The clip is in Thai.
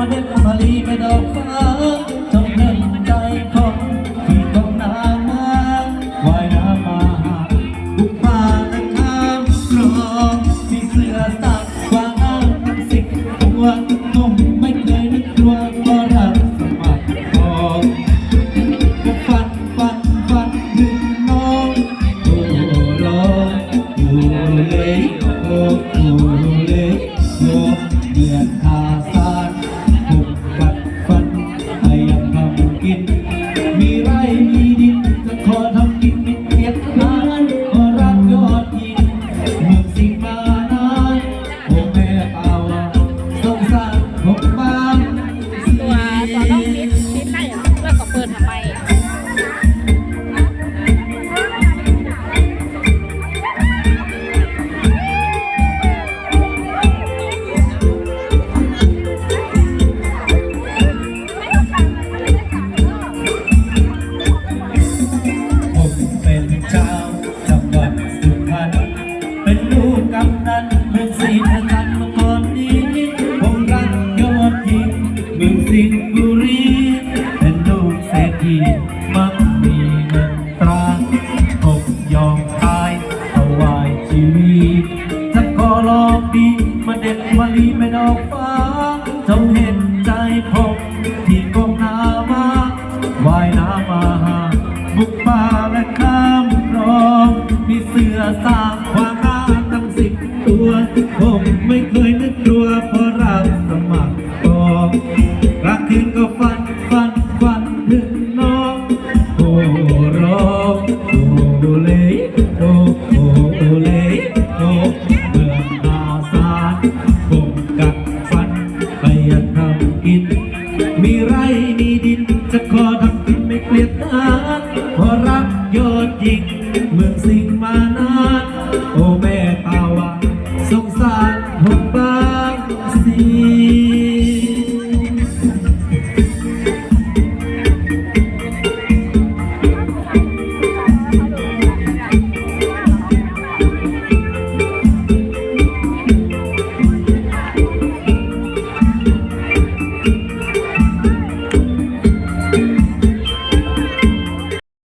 มาเด็ดมาลีไม่ดอกฟ้า มิ เป็นชาวจังหวัดสุพรรณเป็นลูกกำนันเมืองศรีพระจันเมื่อก่อนนี้ผมรักยอดยิงเมืองสิงห์บุรีเป็นลูกเศรษฐีมักมีเงินตราผมยอมตายถวายชีวิตจะขอลองดีมาเด็ดมาลี ผมไม่เคยนึกกลัวเพราะรักสมัครกองรักถึงก็ฟันฟันฟันถึงน้องโอ้รอโอ้เลโอ้โอ้เลโอ้เมื่อนาสารผมกัดฟันไปยากทำกิน มีไรมีดินจะขอทำกินไม่เกลียดทานเพราะรักยอดยิงเมืองสิงมานานโอ้แม่ตาวาน